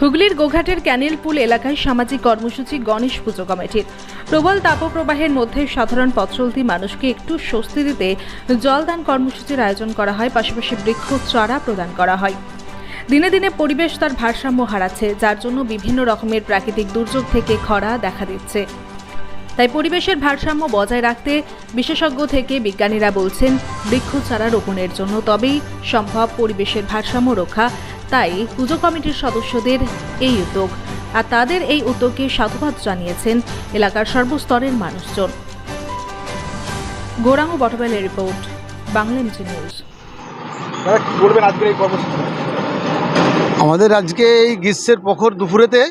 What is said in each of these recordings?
হুগলির গোঘাটের ক্যানেল পুল এলাকায় সামাজিক কর্মসূচি গণেশ পুজো কমিটির। প্রবল তাপপ্রবাহের মধ্যে সাধারণ পথচলতি মানুষকে একটু স্বস্তি দিতে জলদান কর্মসূচির আয়োজন করা হয়, পাশাপাশি বৃক্ষ চারা প্রদান করা হয়। দিনে দিনে পরিবেশ তার ভারসাম্য হারাচ্ছে, যার জন্য বিভিন্ন রকমের প্রাকৃতিক দুর্যোগ থেকে খরা দেখা দিচ্ছে। তাই পরিবেশের ভারসাম্য বজায় রাখতে বিশেষজ্ঞ থেকে বিজ্ঞানীরা বলছেন, বৃক্ষ চারা রোপণের জন্য তবেই সম্ভব পরিবেশের ভারসাম্য রক্ষা তাই পুজো কমিটির সদস্যদের এই উদ্যোগ আর তাদের এই উদ্যোগকে সাধুবাদ জানিয়েছেন এলাকার সর্বস্তরের মানুষজন। গৌরাঙ্গ বটবেলের রিপোর্ট বাংলা এমজি নিউজ। আমাদের আজকে এই গ্রীষ্মের প্রখর দুপুরেতে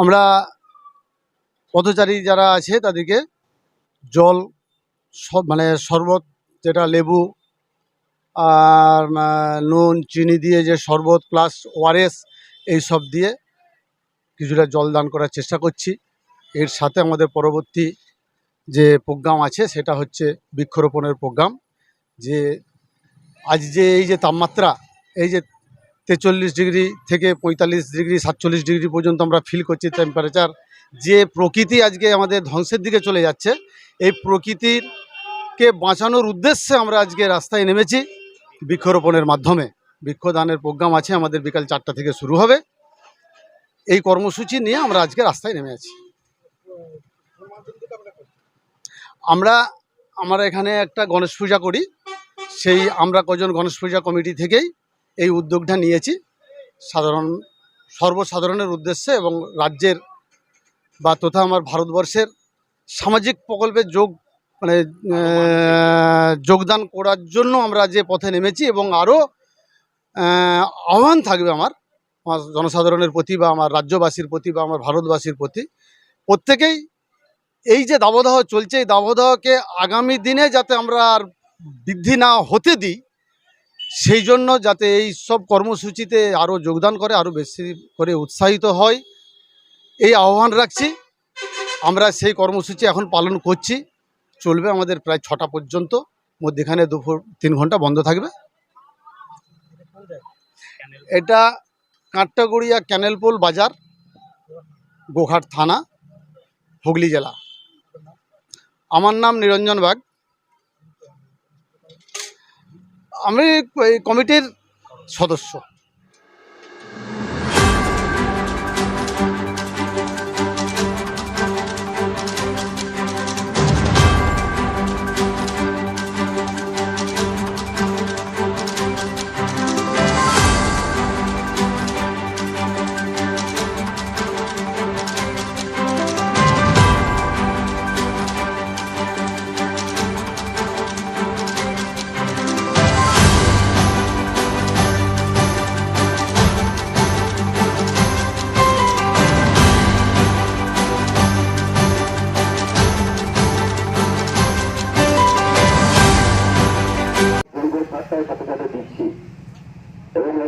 আমরা পথচারী যারা আছে তাদেরকে জল সব মানে শরবত যেটা লেবু আর নুন, চিনি দিয়ে যে শরবত প্লাস ওআরএস এই সব দিয়ে কিছুটা জল দান করার চেষ্টা করছি। এর সাথে আমাদের পরবর্তী যে প্রোগ্রাম আছে সেটা হচ্ছে বৃক্ষরোপণের প্রোগ্রাম। যে আজ যে এই যে তাপমাত্রা, এই যে তেচল্লিশ ডিগ্রি থেকে পঁয়তাল্লিশ ডিগ্রি, সাতচল্লিশ ডিগ্রি পর্যন্ত আমরা ফিল করছি টেম্পারেচার যে প্রকৃতি আজকে আমাদের ধ্বংসের দিকে চলে যাচ্ছে, এই প্রকৃতিরকে বাঁচানোর উদ্দেশ্যে আমরা আজকে রাস্তায় নেমেছি। বৃক্ষরোপণের মাধ্যমে বৃক্ষদানের প্রোগ্রাম আছে, আমাদের বিকাল চারটা থেকে শুরু হবে। এই কর্মসূচি নিয়ে আমরা আজকে রাস্তায় নেমে আছি। আমরা আমরা এখানে একটা গণেশ পূজা করি। সেই আমরা কজন গণেশ পূজা কমিটি থেকেই এই উদ্যোগটা নিয়েছি। সাধারণ, সর্বসাধারণের উদ্দেশ্যে এবং রাজ্যের বা তথা আমার ভারতবর্ষের সামাজিক প্রকল্পে যোগ মানে যোগদান করার জন্য আমরা যে পথে নেমেছি এবং আরও আহ্বান থাকবে আমার আমার জনসাধারণের প্রতি বা আমার রাজ্যবাসীর প্রতি বা আমার ভারতবাসীর প্রতি, প্রত্যেকেই এই যে দাবদাহ চলছে, এই দাবদাহকে আগামী দিনে যাতে আমরা আর বৃদ্ধি না হতে দিই, সেই জন্য যাতে এই সব কর্মসূচিতে আরও যোগদান করে আরও বেশি করে উৎসাহিত হয়, এই আহ্বান রাখছি। আমরা সেই কর্মসূচি এখন পালন করছি। চলবে আমাদের প্রায় ছটা পর্যন্ত। মধ্যেখানে দুপুর তিন ঘণ্টা বন্ধ থাকবে। এটা কাঁটাগড়িয়া ক্যানেলপোল বাজার, গোঘাট থানা, হুগলি জেলা। আমার নাম নিরঞ্জন বাগ। আমি এই কমিটির সদস্য।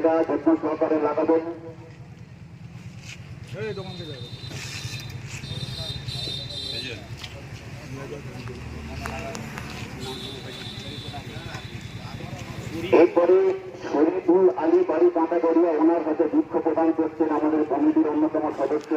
এটা যত্ন সহকারে লাগাবেন। এরপরে শরীফুল আলী বাড়ি কাঁটাগড়িয়া, ওনার হাতে দুঃখ প্রদান করছেন আমাদের কমিটির অন্যতম সদস্য।